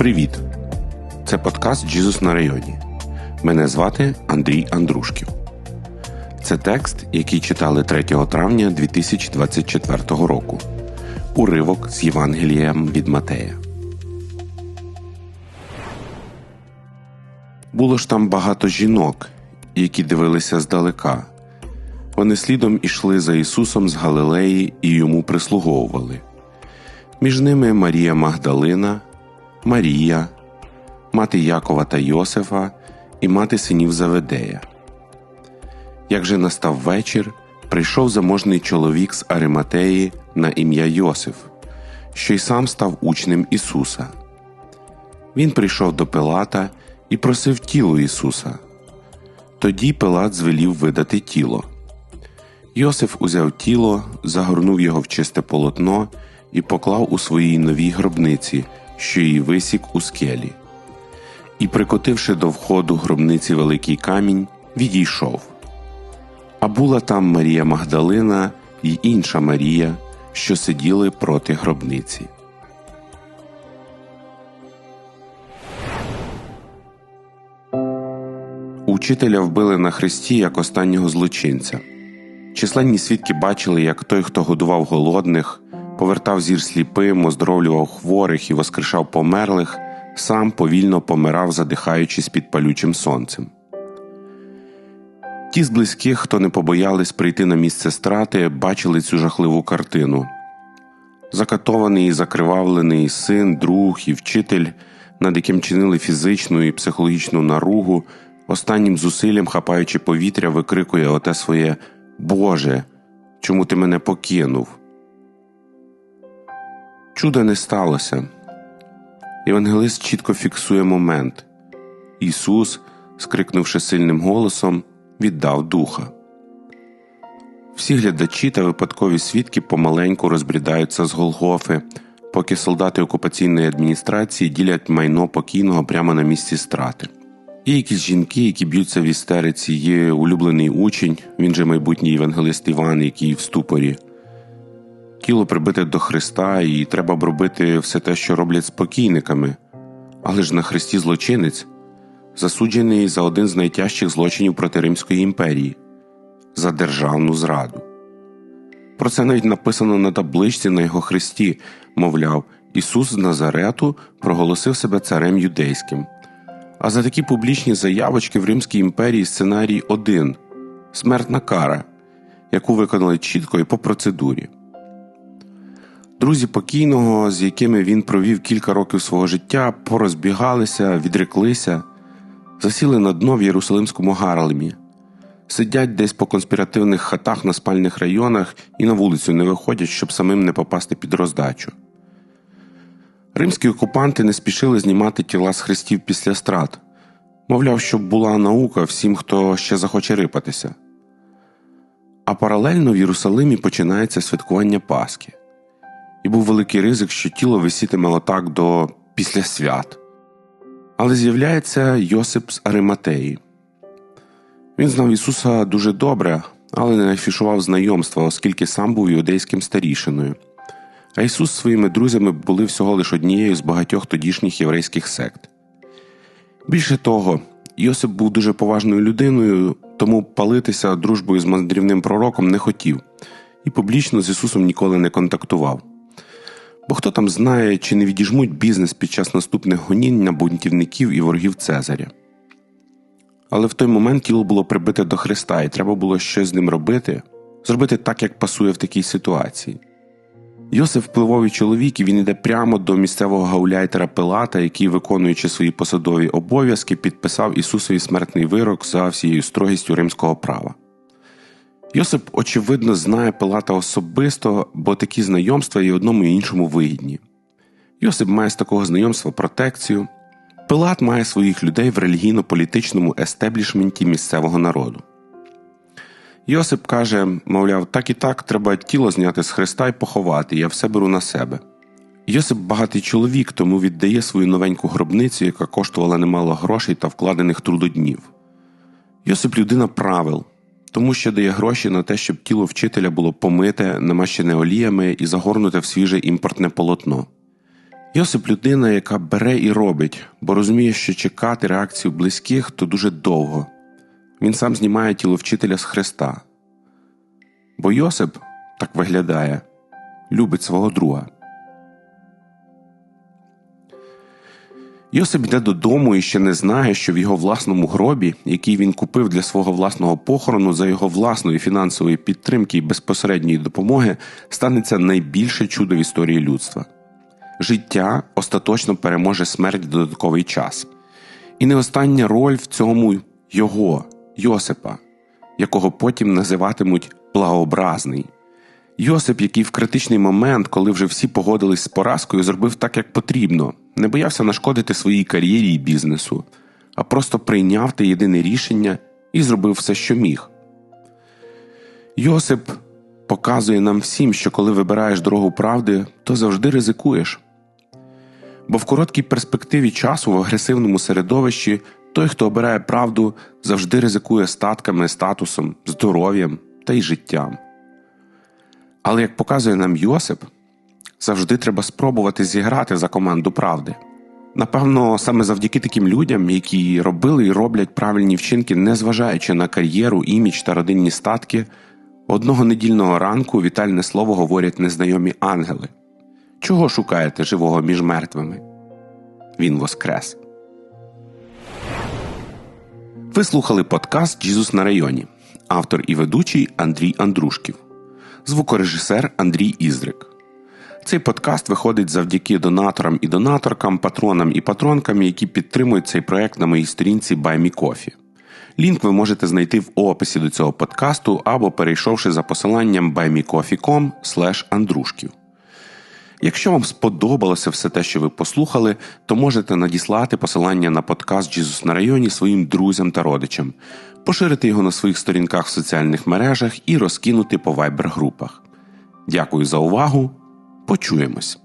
Привіт! Це подкаст Джізус на районі. Мене звати Андрій Андрушків. Це текст, який читали 3 травня 2024 року. Уривок з Євангелієм від Матея. Було ж там багато жінок, які дивилися здалека. Вони слідом ішли за Ісусом з Галилеї і йому прислуговували. Між ними Марія Магдалина, Марія, мати Якова та Йосифа і мати синів Заведея. Як же настав вечір, прийшов заможний чоловік з Ариматеї на ім'я Йосиф, що й сам став учнем Ісуса. Він прийшов до Пилата і просив тіло Ісуса. Тоді Пилат звелів видати тіло. Йосиф узяв тіло, загорнув його в чисте полотно і поклав у своїй новій гробниці, що її висік у скелі. І, прикотивши до входу гробниці великий камінь, відійшов. А була там Марія Магдалина і інша Марія, що сиділи проти гробниці. Учителя вбили на хресті як останнього злочинця. Численні свідки бачили, як той, хто годував голодних, повертав зір сліпим, оздоровлював хворих і воскрешав померлих, сам повільно помирав, задихаючись під палючим сонцем. Ті з близьких, хто не побоялись прийти на місце страти, бачили цю жахливу картину. Закатований і закривавлений син, друг і вчитель, над яким чинили фізичну і психологічну наругу, останнім зусиллям, хапаючи повітря, викрикує оте своє Боже, чому ти мене покинув? Чуда не сталося. Євангелист чітко фіксує момент. Ісус, скрикнувши сильним голосом, віддав духа. Всі глядачі та випадкові свідки помаленьку розбрідаються з Голгофи, поки солдати окупаційної адміністрації ділять майно покійного прямо на місці страти. Є якісь жінки, які б'ються в істериці, є улюблений учень, він же майбутній євангелист Іван, який в ступорі. Тіло прибите до Христа, і треба б робити все те, що роблять спокійниками, але ж на Христі злочинець, засуджений за один з найтяжчих злочинів проти Римської імперії за державну зраду. Про це навіть написано на табличці на його хресті, мовляв, Ісус з Назарету проголосив себе царем юдейським. А за такі публічні заявочки в Римській імперії сценарій один смертна кара, яку виконали чітко і по процедурі. Друзі покійного, з якими він провів кілька років свого життя, порозбігалися, відреклися, засіли на дно в Єрусалимському Гарлемі, сидять десь по конспіративних хатах на спальних районах і на вулицю не виходять, щоб самим не попасти під роздачу. Римські окупанти не спішили знімати тіла з хрестів після страт, мовляв, щоб була наука всім, хто ще захоче рипатися. А паралельно в Єрусалимі починається святкування Пасхи, і був великий ризик, що тіло висітиме отак до після свят. Але з'являється Йосип з Ариматеї. Він знав Ісуса дуже добре, але не афішував знайомства, оскільки сам був юдейським старішиною а Ісус своїми друзями були всього лише однією з багатьох тодішніх єврейських сект. Більше того, Йосип був дуже поважною людиною, тому палитися дружбою з мандрівним пророком не хотів і публічно з Ісусом ніколи не контактував. Бо хто там знає, чи не відіжмуть бізнес під час наступних гонінь на бунтівників і ворогів Цезаря. Але в той момент тіло було прибите до Христа, і треба було щось з ним робити, зробити так, як пасує в такій ситуації. Йосиф впливовий чоловік і він йде прямо до місцевого гауляйтера Пилата, який, виконуючи свої посадові обов'язки, підписав Ісусові смертний вирок за всією строгістю римського права. Йосип, очевидно, знає Пилата особисто, бо такі знайомства і одному і іншому вигідні. Йосип має з такого знайомства протекцію. Пилат має своїх людей в релігійно-політичному естеблішменті місцевого народу. Йосип каже, мовляв, так і так треба тіло зняти з Христа і поховати, я все беру на себе. Йосип багатий чоловік, тому віддає свою новеньку гробницю, яка коштувала немало грошей та вкладених трудоднів. Йосип людина правил, тому що дає гроші на те, щоб тіло вчителя було помите, намащене оліями і загорнуте в свіже імпортне полотно. Йосип людина, яка бере і робить, бо розуміє, що чекати реакцію близьких то дуже довго. Він сам знімає тіло вчителя з Христа. Бо Йосип так виглядає, любить свого друга. Йосип йде додому і ще не знає, що в його власному гробі, який він купив для свого власного похорону за його власної фінансової підтримки і безпосередньої допомоги, станеться найбільше чудо в історії людства. Життя остаточно переможе смерть в додатковий час. І не остання роль в цьому його, Йосипа, якого потім називатимуть благообразний. Йосип, який в критичний момент, коли вже всі погодились з поразкою, зробив так, як потрібно, не боявся нашкодити своїй кар'єрі і бізнесу, а просто прийняв те єдине рішення і зробив все, що міг. Йосип показує нам всім, що коли вибираєш дорогу правди, то завжди ризикуєш. Бо в короткій перспективі часу в агресивному середовищі той, хто обирає правду, завжди ризикує статками, статусом, здоров'ям та й життям. Але як показує нам Йосип, завжди треба спробувати зіграти за команду правди. Напевно, саме завдяки таким людям, які робили і роблять правильні вчинки, незважаючи на кар'єру, імідж та родинні статки, одного недільного ранку вітальне слово говорять незнайомі ангели. Чого шукаєте живого між мертвими? Він воскрес. Ви слухали подкаст Джізус на районі. Автор і ведучий Андрій Андрушків, звукорежисер Андрій Іздрик. Цей подкаст виходить завдяки донаторам і донаторкам, патронам і патронкам, які підтримують цей проект на моїй сторінці BuyMeCoffee. Лінк ви можете знайти в описі до цього подкасту або перейшовши за посиланням buymecoffee.com andrushkів. Якщо вам сподобалося все те, що ви послухали, то можете надіслати посилання на подкаст Джізус на районі своїм друзям та родичам, поширити його на своїх сторінках в соціальних мережах і розкинути по вайбер-групах. Дякую за увагу! Почуємось!